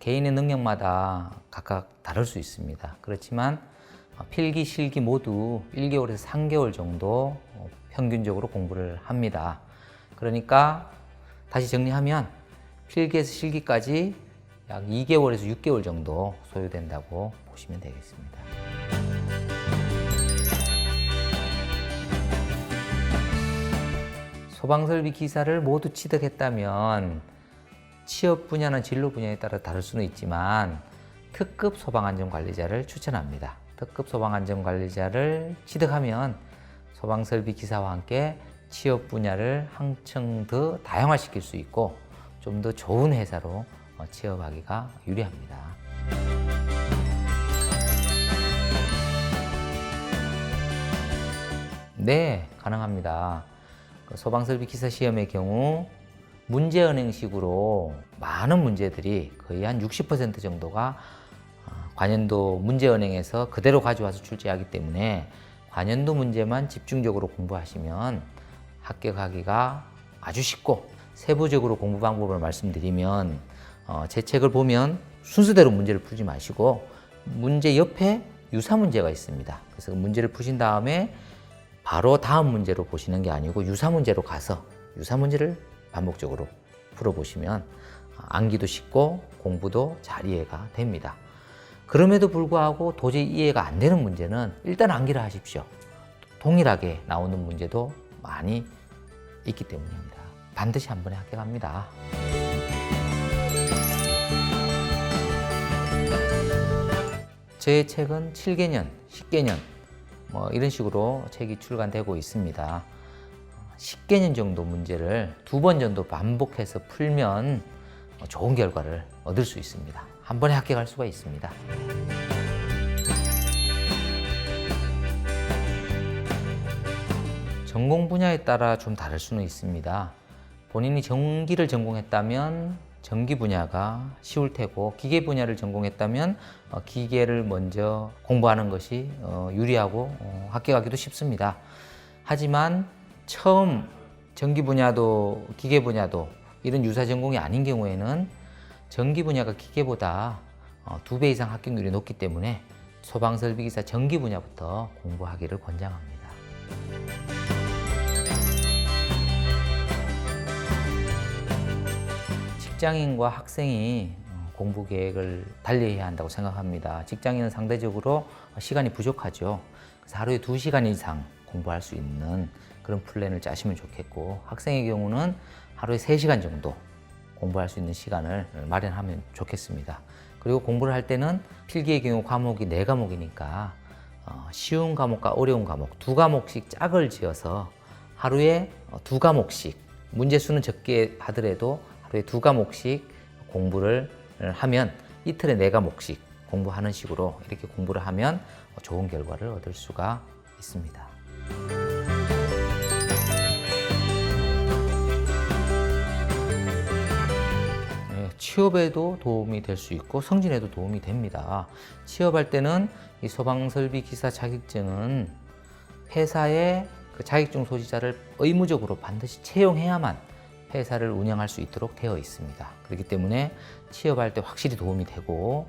개인의 능력마다 각각 다를 수 있습니다. 그렇지만 어, 필기, 실기 모두 1개월에서 3개월 정도 어, 평균적으로 공부를 합니다. 그러니까 다시 정리하면 필기에서 실기까지 약 2개월에서 6개월 정도 소요된다고 보시면 되겠습니다. 소방설비 기사를 모두 취득했다면 취업 분야는 진로 분야에 따라 다를 수는 있지만 특급 소방안전관리자를 추천합니다. 특급 소방안전관리자를 취득하면 소방설비 기사와 함께 취업 분야를 한층 더 다양화시킬 수 있고 좀 더 좋은 회사로 어, 취업하기가 유리합니다. 네, 가능합니다. 그 소방설비 기사 시험의 경우 문제은행식으로 많은 문제들이 거의 한 60% 정도가 아, 관연도 문제은행에서 그대로 가져와서 출제하기 때문에 관연도 문제만 집중적으로 공부하시면 합격하기가 아주 쉽고 세부적으로 공부 방법을 말씀드리면 어, 제 책을 보면 순서대로 문제를 풀지 마시고 문제 옆에 유사 문제가 있습니다. 그래서 그 문제를 푸신 다음에 바로 다음 문제로 보시는 게 아니고 유사 문제로 가서 유사 문제를 반복적으로 풀어보시면 암기도 쉽고 공부도 잘 이해가 됩니다. 그럼에도 불구하고 도저히 이해가 안 되는 문제는 일단 암기를 하십시오. 동일하게 나오는 문제도 많이 있기 때문입니다. 반드시 한 번에 합격합니다. 제 책은 7개년, 10개년 뭐 이런 식으로 책이 출간되고 있습니다. 10개년 정도 문제를 두 번 정도 반복해서 풀면 좋은 결과를 얻을 수 있습니다. 한 번에 합격할 수가 있습니다. 전공 분야에 따라 좀 다를 수는 있습니다. 본인이 전기를 전공했다면 전기 분야가 쉬울 테고 기계 분야를 전공했다면 어, 기계를 먼저 공부하는 것이 어, 유리하고 어, 합격하기도 쉽습니다. 하지만 처음 전기 분야도 기계 분야도 이런 유사 전공이 아닌 경우에는 전기 분야가 기계보다 두 배 이상 합격률이 높기 때문에 소방설비기사 전기 분야부터 공부하기를 권장합니다. 직장인과 학생이 어, 공부 계획을 달리해야 한다고 생각합니다. 직장인은 상대적으로 시간이 부족하죠. 그래서 하루에 두 시간 이상 공부할 수 있는 그런 플랜을 짜시면 좋겠고 학생의 경우는 하루에 세 시간 정도 공부할 수 있는 시간을 마련하면 좋겠습니다. 그리고 공부를 할 때는 필기의 경우 과목이 네 과목이니까 어, 쉬운 과목과 어려운 과목 두 과목씩 짝을 지어서 하루에 어, 두 과목씩 문제 수는 적게 하더라도 하루에 두 과목씩 공부를 하면 이틀에 네 과목씩 공부하는 식으로 이렇게 공부를 하면 좋은 결과를 얻을 수가 있습니다. 취업에도 도움이 될 수 있고 성진에도 도움이 됩니다. 취업할 때는 이 소방설비 기사 자격증은 회사의 그 자격증 소지자를 의무적으로 반드시 채용해야만 회사를 운영할 수 있도록 되어 있습니다. 그렇기 때문에 취업할 때 확실히 도움이 되고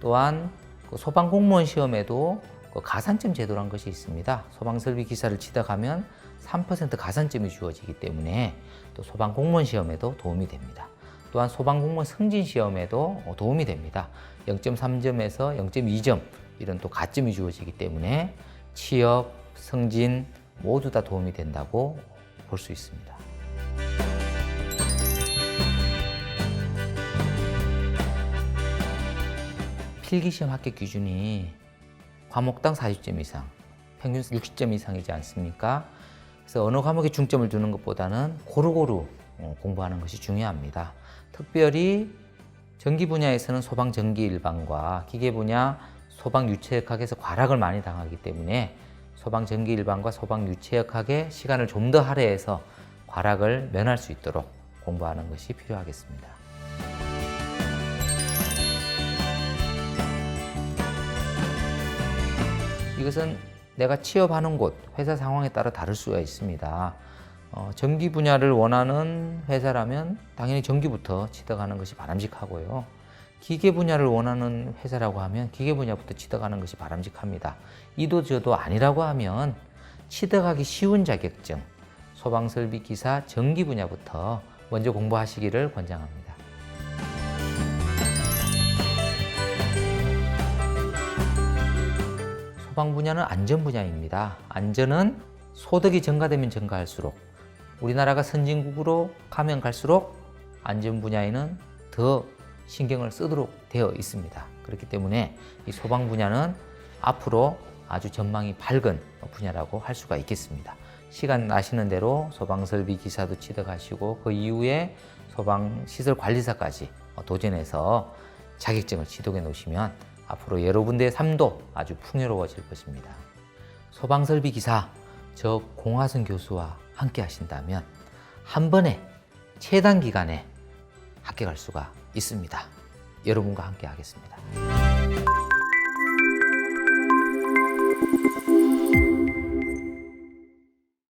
또한 그 소방 공무원 시험에도 그 가산점 제도라는 것이 있습니다. 소방 설비 기사를 취득하면 3% 가산점이 주어지기 때문에 또 소방 공무원 시험에도 도움이 됩니다. 또한 소방 공무원 승진 시험에도 도움이 됩니다. 0.3점에서 0.2점 이런 또 가점이 주어지기 때문에 취업, 승진 모두 다 도움이 된다고 볼 수 있습니다. 필기시험 합격 기준이 과목당 40점 이상, 평균 60점 이상이지 않습니까? 그래서 어느 과목에 중점을 두는 것보다는 고루고루 어, 공부하는 것이 중요합니다. 특별히 전기 분야에서는 소방 전기 일반과 기계 분야 소방 유체역학에서 과락을 많이 당하기 때문에 소방 전기 일반과 소방 유체역학에 시간을 좀 더 할애해서 과락을 면할 수 있도록 공부하는 것이 필요하겠습니다. 이것은 내가 취업하는 곳, 회사 상황에 따라 다를 수가 있습니다. 어, 전기 분야를 원하는 회사라면 당연히 전기부터 취득하는 것이 바람직하고요. 기계 분야를 원하는 회사라고 하면 기계 분야부터 취득하는 것이 바람직합니다. 이도 저도 아니라고 하면 취득하기 쉬운 자격증, 소방설비 기사 전기 분야부터 먼저 공부하시기를 권장합니다. 소방 분야는 안전 분야입니다. 안전은 소득이 증가되면 증가할수록 우리나라가 선진국으로 가면 갈수록 안전 분야에는 더 신경을 쓰도록 되어 있습니다. 그렇기 때문에 이 소방 분야는 앞으로 아주 전망이 밝은 분야라고 할 수가 있겠습니다. 시간 나시는 대로 소방 설비 기사도 취득하시고 그 이후에 소방 시설 관리사까지 도전해서 자격증을 취득해 놓으시면 앞으로 여러분들의 삶도 아주 풍요로워질 것입니다. 소방 설비 기사 저 공화선 교수와 함께 하신다면 한 번에 최단 기간에 합격할 수가 있습니다. 여러분과 함께 하겠습니다.